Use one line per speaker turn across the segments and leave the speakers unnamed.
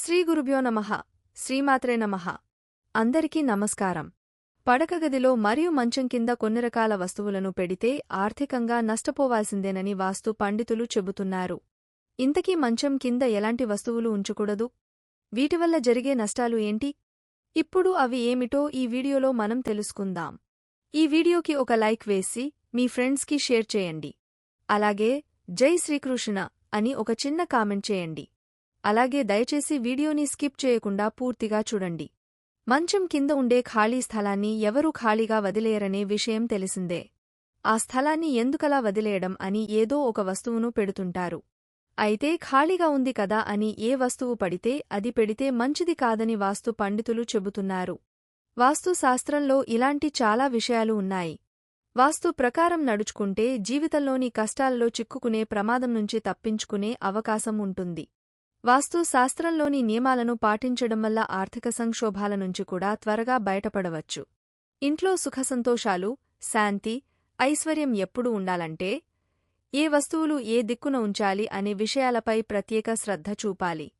శ్రీ గురుభ్యో నమః. శ్రీమాత్రే నమః. అందరికీ నమస్కారం. పడకగదిలో మరియు మంచం కింద కొన్ని రకాల వస్తువులను పెడితే ఆర్థికంగా నష్టపోవాల్సిందేనని వాస్తు పండితులు చెబుతున్నారు. ఇంతకీ మంచం కింద ఎలాంటి వస్తువులు ఉంచకూడదు? వీటివల్ల జరిగే నష్టాలు ఏంటి? ఇప్పుడు అవి ఏమిటో ఈ వీడియోలో మనం తెలుసుకుందాం. ఈ వీడియోకి ఒక లైక్ వేసి మీ ఫ్రెండ్స్కి షేర్ చేయండి. అలాగే జై శ్రీకృష్ణ అని ఒక చిన్న కామెంట్ చేయండి. అలాగే దయచేసి వీడియోని స్కిప్ చేయకుండా పూర్తిగా చూడండి. మంచం కింద ఉండే ఖాళీ స్థలాన్ని ఎవరూ ఖాళీగా వదిలేయరనే విషయం తెలిసిందే. ఆ స్థలాన్ని ఎందుకలా వదిలేయడం అని ఏదో ఒక వస్తువును పెడుతుంటారు. అయితే ఖాళీగా ఉంది కదా అని ఏ వస్తువు పడితే అది పెడితే మంచిది కాదని వాస్తు పండితులు చెబుతున్నారు. వాస్తు శాస్త్రంలో ఇలాంటి చాలా విషయాలు ఉన్నాయి. వాస్తు ప్రకారం నడుచుకుంటే జీవితంలోని కష్టాల్లో చిక్కుకునే ప్రమాదం నుంచి తప్పించుకునే అవకాశం ఉంటుంది. వాస్తు శాస్త్రంలోని నియమాలను పాటించడం వల్ల ఆర్థిక సంక్షోభాల నుంచి కూడా త్వరగా బయటపడవచ్చు. ఇంట్లో సుఖసంతోషాలు శాంతి ఐశ్వర్యం ఎప్పుడు ఉండాలంటే ఏ వస్తువులు ఏ దిక్కున ఉంచాలి అనే విషయాలపై ప్రత్యేక శ్రద్ధ చూపాలి.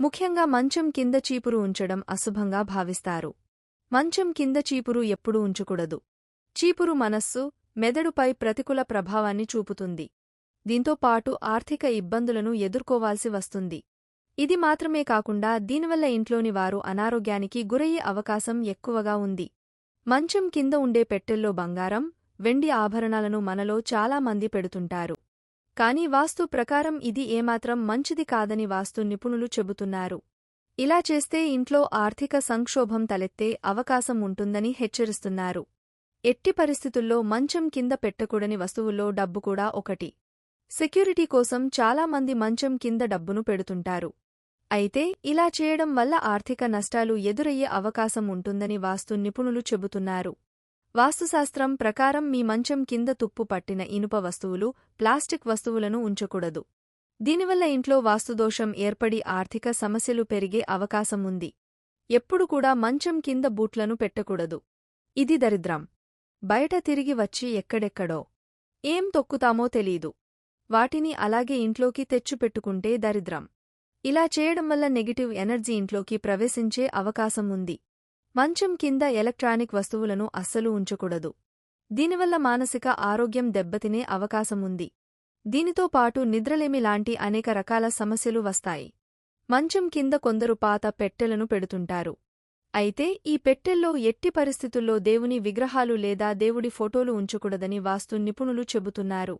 ముఖ్యంగా మంచం కింద చీపురు ఉంచడం అశుభంగా భావిస్తారు. మంచం కింద చీపురు ఎప్పుడూ ఉంచకూడదు. చీపురు మనస్సు మెదడుపై ప్రతికూల ప్రభావాన్ని చూపుతుంది. దీంతో పాటు ఆర్థిక ఇబ్బందులను ఎదుర్కోవాల్సి వస్తుంది. ఇది మాత్రమే కాకుండా దీనివల్ల ఇంట్లోని వారు అనారోగ్యానికి గురయ్యే అవకాశం ఎక్కువగా ఉంది. మంచం కింద ఉండే పెట్టెల్లో బంగారం వెండి ఆభరణాలను మనలో చాలా మంది పెడుతుంటారు. కాని వాస్తు ప్రకారం ఇది ఏమాత్రం మంచిది కాదని వాస్తు నిపుణులు చెబుతున్నారు. ఇలా చేస్తే ఇంట్లో ఆర్థిక సంక్షోభం తలెత్తే అవకాశం ఉంటుందని హెచ్చరిస్తున్నారు. ఎట్టి పరిస్థితుల్లో మంచం కింద పెట్టకూడని వస్తువుల్లో డబ్బు కూడా ఒకటి. సెక్యూరిటీ కోసం చాలామంది మంచం కింద డబ్బును పెడుతుంటారు. అయితే ఇలా చేయడం వల్ల ఆర్థిక నష్టాలు ఎదురయ్యే అవకాశం ఉంటుందని వాస్తు నిపుణులు చెబుతున్నారు. వాస్తుశాస్త్రం ప్రకారం మీ మంచం కింద తుప్పు పట్టిన ఇనుప వస్తువులు ప్లాస్టిక్ వస్తువులను ఉంచకూడదు. దీనివల్ల ఇంట్లో వాస్తుదోషం ఏర్పడి ఆర్థిక సమస్యలు పెరిగే అవకాశం ఉంది. ఎప్పుడు కూడా మంచం కింద బూట్లను పెట్టకూడదు. ఇది దరిద్రం. బయట తిరిగి వచ్చి ఎక్కడెక్కడో ఏం తొక్కుతామో తెలీదు. వాటిని అలాగే ఇంట్లోకి తెచ్చుపెట్టుకుంటే దరిద్రం. ఇలా చేయడం వల్ల నెగిటివ్ ఎనర్జీ ఇంట్లోకి ప్రవేశించే అవకాశం ఉంది. మంచం కింద ఎలక్ట్రానిక్ వస్తువులను అస్సలు ఉంచకూడదు. దీనివల్ల మానసిక ఆరోగ్యం దెబ్బతినే అవకాశముంది దీనితో పాటు నిద్రలేమి లాంటి అనేక రకాల సమస్యలు వస్తాయి. మంచం కింద కొందరు పాత పెట్టెలను పెడుతుంటారు. అయితే ఈ పెట్టెల్లో ఎట్టి పరిస్థితుల్లో దేవుని విగ్రహాలు లేదా దేవుడి ఫోటోలు ఉంచకూడదని వాస్తు నిపుణులు చెబుతున్నారు.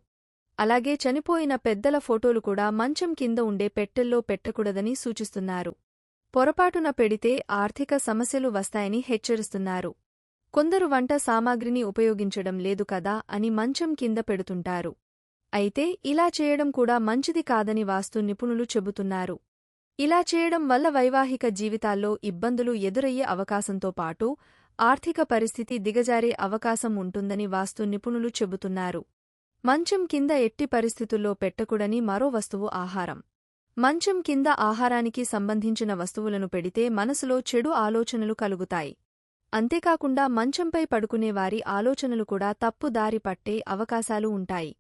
అలాగే చనిపోయిన పెద్దల ఫోటోలు కూడా మంచం కింద ఉండే పెట్టెల్లో పెట్టకూడదని సూచిస్తున్నారు. పొరపాటున పెడితే ఆర్థిక సమస్యలు వస్తాయని హెచ్చరిస్తున్నారు. కొందరు వంట సామాగ్రిని ఉపయోగించడం లేదు కదా అని మంచం కింద పెడుతుంటారు. అయితే ఇలా చేయడం కూడా మంచిది కాదని వాస్తు నిపుణులు చెబుతున్నారు. ఇలా చేయడం వల్ల వైవాహిక జీవితాల్లో ఇబ్బందులు ఎదురయ్యే అవకాశంతో పాటు ఆర్థిక పరిస్థితి దిగజారే అవకాశం ఉంటుందని వాస్తు నిపుణులు చెబుతున్నారు. మంచం కింద ఎట్టి పరిస్థితుల్లో పెట్టకూడని మరో వస్తువు ఆహారం. మంచం కింద ఆహారానికి సంబంధించిన వస్తువులను పెడితే మనసులో చెడు ఆలోచనలు కలుగుతాయి. అంతేకాకుండా మంచంపై పడుకునేవారి ఆలోచనలు కూడా తప్పు దారి పట్టే అవకాశాలు ఉంటాయి.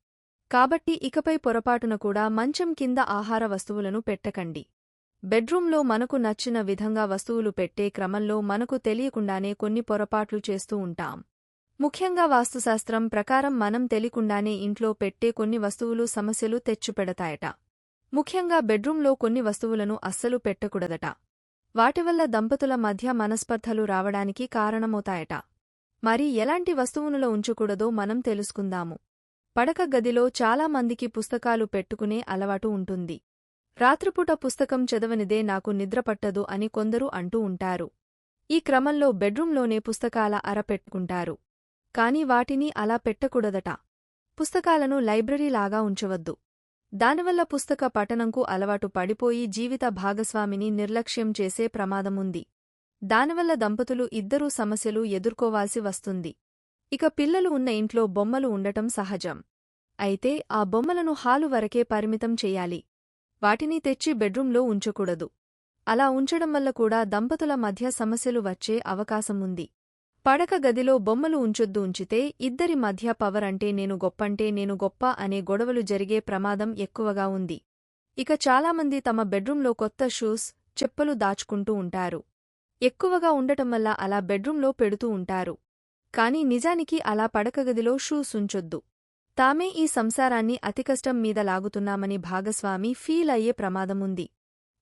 కాబట్టి ఇకపై పొరపాటున కూడా మంచం కింద ఆహార వస్తువులను పెట్టకండి. బెడ్రూంలో మనకు నచ్చిన విధంగా వస్తువులు పెట్టే క్రమంలో మనకు తెలియకుండానే కొన్ని పొరపాట్లు చేస్తూ ఉంటాం. ముఖ్యంగా వాస్తుశాస్త్రం ప్రకారం మనం తెలియకుండానే ఇంట్లో పెట్టే కొన్ని వస్తువులు సమస్యలు తెచ్చిపెడతాయట. ముఖ్యంగా బెడ్రూంలో కొన్ని వస్తువులను అస్సలు పెట్టకూడదట. వాటివల్ల దంపతుల మధ్య మనస్పర్ధలు రావడానికి కారణమవుతాయట. మరి ఎలాంటి వస్తువునులో ఉంచకూడదో మనం తెలుసుకుందాము. పడక గదిలో చాలామందికి పుస్తకాలు పెట్టుకునే అలవాటు ఉంటుంది. రాత్రిపూట పుస్తకం చదవనిదే నాకు నిద్రపట్టదు అని కొందరు అంటూ ఉంటారు. ఈ క్రమంలో బెడ్రూంలోనే పుస్తకాల అర పెట్టుకుంటారు. కాని వాటిని అలా పెట్టకూడదట. పుస్తకాలను లైబ్రరీలాగా ఉంచవద్దు. దానివల్ల పుస్తక పఠనంకు అలవాటు పడిపోయి జీవిత భాగస్వామిని నిర్లక్ష్యం చేసే ప్రమాదముంది. దానివల్ల దంపతులు ఇద్దరూ సమస్యలు ఎదుర్కోవాల్సి వస్తుంది. ఇక పిల్లలు ఉన్న ఇంట్లో బొమ్మలు ఉండటం సహజం. అయితే ఆ బొమ్మలను హాలు వరకే పరిమితం చెయ్యాలి వాటిని తెచ్చి బెడ్రూంలో ఉంచకూడదు. అలా ఉంచడం వల్ల కూడా దంపతుల మధ్య సమస్యలు వచ్చే అవకాశముంది. పడక గదిలో బొమ్మలు ఉంచొద్దు ఉంచితే ఇద్దరి మధ్య పవర్ అంటే నేను గొప్పంటే నేను గొప్ప అనే గొడవలు జరిగే ప్రమాదం ఎక్కువగా ఉంది. ఇక చాలామంది తమ బెడ్రూంలో కొత్త షూస్ చెప్పులు దాచుకుంటూ ఉంటారు. ఎక్కువగా ఉండటం వల్ల అలా బెడ్రూంలో పెడుతూ ఉంటారు. కాని నిజానికి అలా పడకగదిలో షూస్ ఉంచొద్దు. తామే ఈ సంసారాన్ని అతికష్టం మీద లాగుతున్నామని భాగస్వామి ఫీల్ అయ్యే ప్రమాదముంది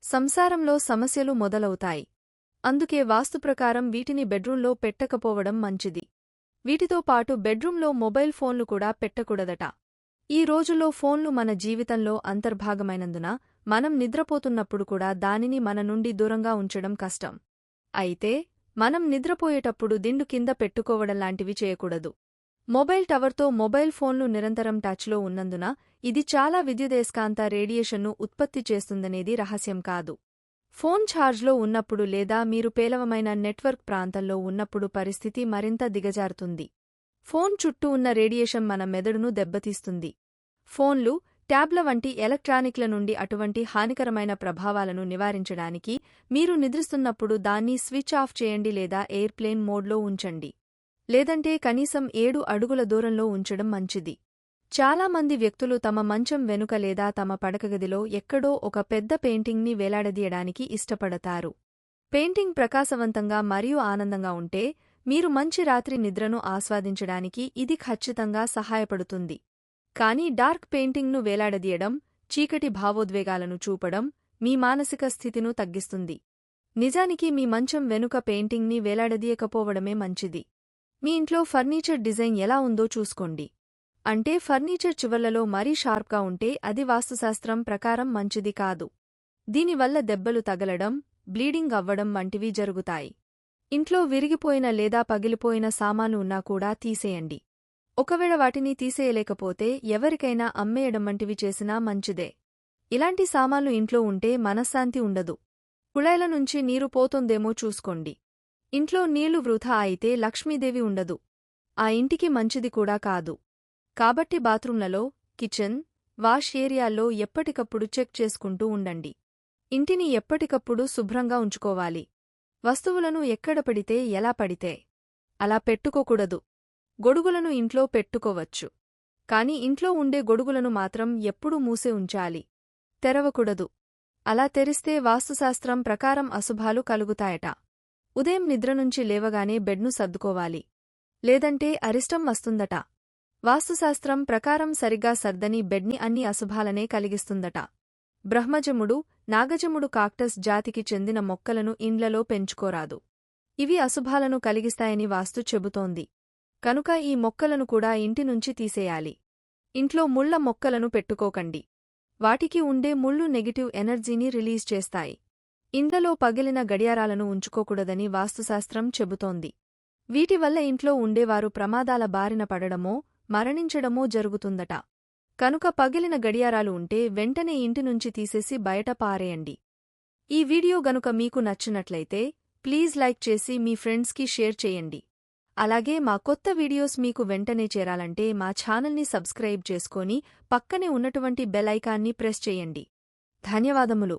సంసారంలో సమస్యలు మొదలవుతాయి. అందుకే వాస్తు ప్రకారం వీటిని బెడ్రూంలో పెట్టకపోవడం మంచిది. వీటితో పాటు బెడ్రూంలో మొబైల్ ఫోన్లు కూడా పెట్టకూడదట. ఈ రోజుల్లో ఫోన్లు మన జీవితంలో అంతర్భాగమైనందున మనం నిద్రపోతున్నప్పుడు కూడా దానిని మన నుండి దూరంగా ఉంచడం కష్టం. అయితే మనం నిద్రపోయేటప్పుడు దిండు కింద పెట్టుకోవడం లాంటివి చేయకూడదు. మొబైల్ టవర్తో మొబైల్ ఫోన్లు నిరంతరం టచ్లో ఉన్నందున ఇది చాలా విద్యుదయస్కాంత రేడియేషన్ను ఉత్పత్తి చేస్తుందనేది రహస్యం కాదు. ఫోన్ ఛార్జ్లో ఉన్నప్పుడు లేదా మీరు పేలవమైన నెట్వర్క్ ప్రాంతంలో ఉన్నప్పుడు పరిస్థితి మరింత దిగజారుతుంది. ఫోన్ చుట్టూ ఉన్న రేడియేషన్ మన మెదడును దెబ్బతీస్తుంది. ఫోన్లు ట్యాబ్ల వంటి ఎలక్ట్రానిక్ల నుండి అటువంటి హానికరమైన ప్రభావాలను నివారించడానికి మీరు నిద్రిస్తున్నప్పుడు దాన్ని స్విచ్ ఆఫ్ చేయండి లేదా ఎయిర్ప్లేన్ మోడ్లో ఉంచండి. లేదంటే కనీసం ఏడు అడుగుల దూరంలో ఉంచడం మంచిది. చాలామంది వ్యక్తులు తమ మంచం వెనుక లేదా తమ పడకగదిలో ఎక్కడో ఒక పెద్ద పెయింటింగ్ని వేలాడదీయడానికి ఇష్టపడతారు. పెయింటింగ్ ప్రకాశవంతంగా మరియు ఆనందంగా ఉంటే మీరు మంచి రాత్రి నిద్రను ఆస్వాదించడానికి ఇది ఖచ్చితంగా సహాయపడుతుంది. కానీ డార్క్ పెయింటింగ్ను వేలాడదీయడం చీకటి భావోద్వేగాలను చూపడం మీ మానసిక స్థితిను తగ్గిస్తుంది. నిజానికి మీ మంచం వెనుక పెయింటింగ్ని వేలాడదీయకపోవడమే మంచిది. మీ ఇంట్లో ఫర్నిచర్ డిజైన్ ఎలా ఉందో చూసుకోండి. అంటే ఫర్నిచర్ చివర్లలో మరీ షార్ప్గా ఉంటే అది వాస్తుశాస్త్రం ప్రకారం మంచిది కాదు. దీనివల్ల దెబ్బలు తగలడం బ్లీడింగ్ అవ్వడం వంటివి జరుగుతాయి. ఇంట్లో విరిగిపోయిన లేదా పగిలిపోయిన సామాను ఉన్నా కూడా తీసేయండి. ఒకవేళ వాటిని తీసేయలేకపోతే ఎవరికైనా అమ్మేయడం వంటివి చేసినా మంచిదే. ఇలాంటి సామాన్లు ఇంట్లో ఉంటే మనశ్శాంతి ఉండదు. కుళాయిల నుంచి నీరు పోతోందేమో చూసుకోండి. ఇంట్లో నీళ్ళు వృధా అయితే లక్ష్మీదేవి ఉండదు. ఆ ఇంటికి మంచిది కూడా కాదు. కాబట్టి బాత్రూంలలో కిచెన్ వాష్ ఏరియాల్లో ఎప్పటికప్పుడు చెక్ చేసుకుంటూ ఉండండి. ఇంటిని ఎప్పటికప్పుడు శుభ్రంగా ఉంచుకోవాలి. వస్తువులను ఎక్కడ పడితే ఎలా పడితే అలా పెట్టుకోకూడదు. గొడుగులను ఇంట్లో పెట్టుకోవచ్చు. కాని ఇంట్లో ఉండే గొడుగులను మాత్రం ఎప్పుడూ మూసే ఉంచాలి. తెరవకూడదు. అలా తెరిస్తే వాస్తుశాస్త్రం ప్రకారం అశుభాలు కలుగుతాయట. ఉదయం నిద్రనుంచి లేవగానే బెడ్ను సర్దుకోవాలి. లేదంటే అరిష్టం వస్తుందట. వాస్తుశాస్త్రం ప్రకారం సరిగా సర్దని బెడ్ని అన్ని అశుభాలనే కలిగిస్తుందట. బ్రహ్మజముడు నాగజముడు కాక్టస్ జాతికి చెందిన మొక్కలను ఇండ్లలో పెంచుకోరాదు. ఇవి అశుభాలను కలిగిస్తాయని వాస్తు చెబుతోంది. కనుక ఈ మొక్కలను కూడా ఇంటి నుంచి తీసేయాలి. ఇంట్లో ముళ్ళ మొక్కలను పెట్టుకోకండి. వాటికి ఉండే ముళ్ళు నెగిటివ్ ఎనర్జీని రిలీజ్ చేస్తాయి. ఇండ్లలో పగిలిన గడియారాలను ఉంచుకోకూడదని వాస్తుశాస్త్రం చెబుతోంది. వీటివల్ల ఇంట్లో ఉండేవారు ప్రమాదాల బారిన పడడమో మరణించడమో జరుగుతుందట. కనుక పగిలిన గడియారాలు ఉంటే వెంటనే ఇంటి నుంచి తీసేసి బయట పారేయండి. ఈ వీడియో గనుక మీకు నచ్చినట్లయితే ప్లీజ్ లైక్ చేసి మీ ఫ్రెండ్స్కి షేర్ చేయండి. అలాగే మా కొత్త వీడియోస్ మీకు వెంటనే చేరాలంటే మా ఛానల్ని సబ్స్క్రైబ్ చేసుకొని పక్కనే ఉన్నటువంటి బెల్ ఐకాన్ని ప్రెస్ చేయండి. ధన్యవాదములు.